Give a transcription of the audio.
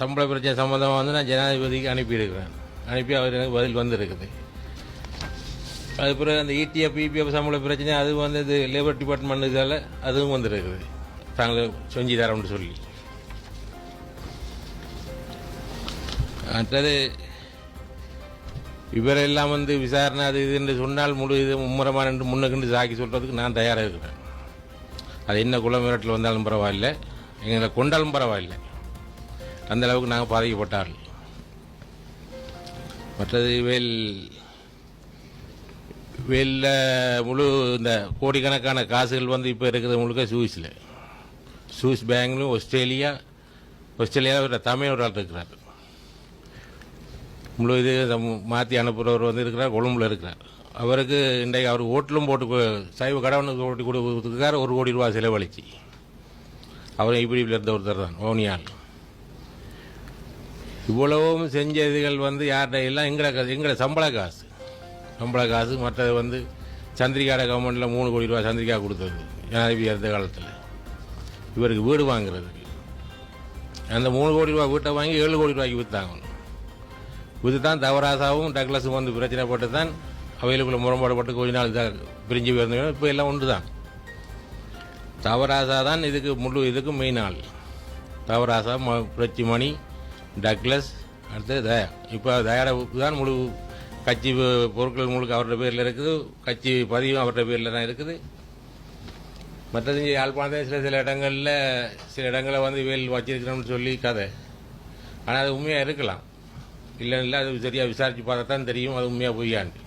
சம்பள பிரச்சனை சம்மந்தமாக வந்து நான் ஜனாதிபதிக்கு அனுப்பியிருக்கிறேன். அனுப்பி அவர் எனக்கு பதில் வந்திருக்குது. அது பிறகு அந்த இடிஎஃப் இபிஎஃப் சம்பள பிரச்சனை அது வந்து இது லேபர் டிபார்ட்மெண்ட் இதால் அதுவும் வந்திருக்குது. தாங்கள் செஞ்சு தரோம்னு சொல்லி. அடுத்தது இவரெல்லாம் வந்து விசாரணை அது இது என்று சொன்னால் முழு இது மும்முரமாக நின்று முன்னுக்கு சாக்கி சொல்கிறதுக்கு நான் தயாராக இருக்கிறேன். அது என்ன குளமிரட்டில் வந்தாலும் பரவாயில்லை. எங்களை கொண்டாலும் பரவாயில்லை. அந்த அளவுக்கு நாங்கள் பாதிக்கப்பட்டார்கள் மற்றது வேல் வேலில் முழு இந்த கோடிக்கணக்கான காசுகள் வந்து இப்போ இருக்கிறது முழுக்க சுவிஸில் சுவிஸ் பேங்க்லையும் ஆஸ்திரேலியா ஆஸ்திரேலியாவில் ஒரு தமிழ் ஒரு ஆள் இருக்கிறார். முழு இது மாற்றி அனுப்புகிறவர் வந்து இருக்கிறார் கொழும்புல இருக்கிறார். அவருக்கு இன்றைக்கு அவர் ஓட்டிலும் போட்டு சைவ கடவுனுக்கு ஓட்டி கொடுத்துருக்கார் ஒரு கோடி ரூபா செலவழிச்சு. அவர் இப்படி இருந்த ஒருத்தர் தான் ஓனியால். இவ்வளவும் செஞ்ச இதுகள் வந்து யார்கிட்ட எல்லாம் எங்கட காசு எங்கட சம்பள காசு. சம்பள காசு மற்றது வந்து சந்திரிகாட கவர்மெண்ட்டில் மூணு கோடி ரூபா சந்திரிகா கொடுத்தது ஜனாதிபதி இருந்த காலத்தில். இவருக்கு வீடு வாங்குறதுக்கு. அந்த மூணு கோடி ரூபா வீட்டை வாங்கி ஏழு கோடி ரூபாய்க்கு விற்றாங்க இது தான் தவராசாவும் டக்ளஸும் வந்து பிரச்சனை போட்டு தான் அவைகளுக்குள்ள முரண்பாடுபட்டு கொஞ்ச நாள் இதாக பிரிஞ்சு போயிருந்தோம் இப்போ எல்லாம் ஒன்று தான் தவராசா தான் இதுக்கு முழு இதுக்கு மெயின் ஆள். தவராசா ம புரட்சி மணி டக்ளஸ் அடுத்து தயா. இப்போ தயாட தான் முழு கட்சி பொருட்கள் முழுக்க அவருடைய பேரில் இருக்குது. கட்சி பதிவும் அவருடைய பேரில் தான் இருக்குது. மற்றது யாழ்ப்பாணத்தில் சில சில இடங்களில் சில இடங்களை வந்து வேல் வச்சிருக்கிறோம்னு சொல்லி கதை. ஆனால் அது உண்மையாக இருக்கலாம். இல்லை இல்லை அது சரியாக விசாரித்து பார்த்தா தான் தெரியும். அது உண்மையாக பொய்யான்னு.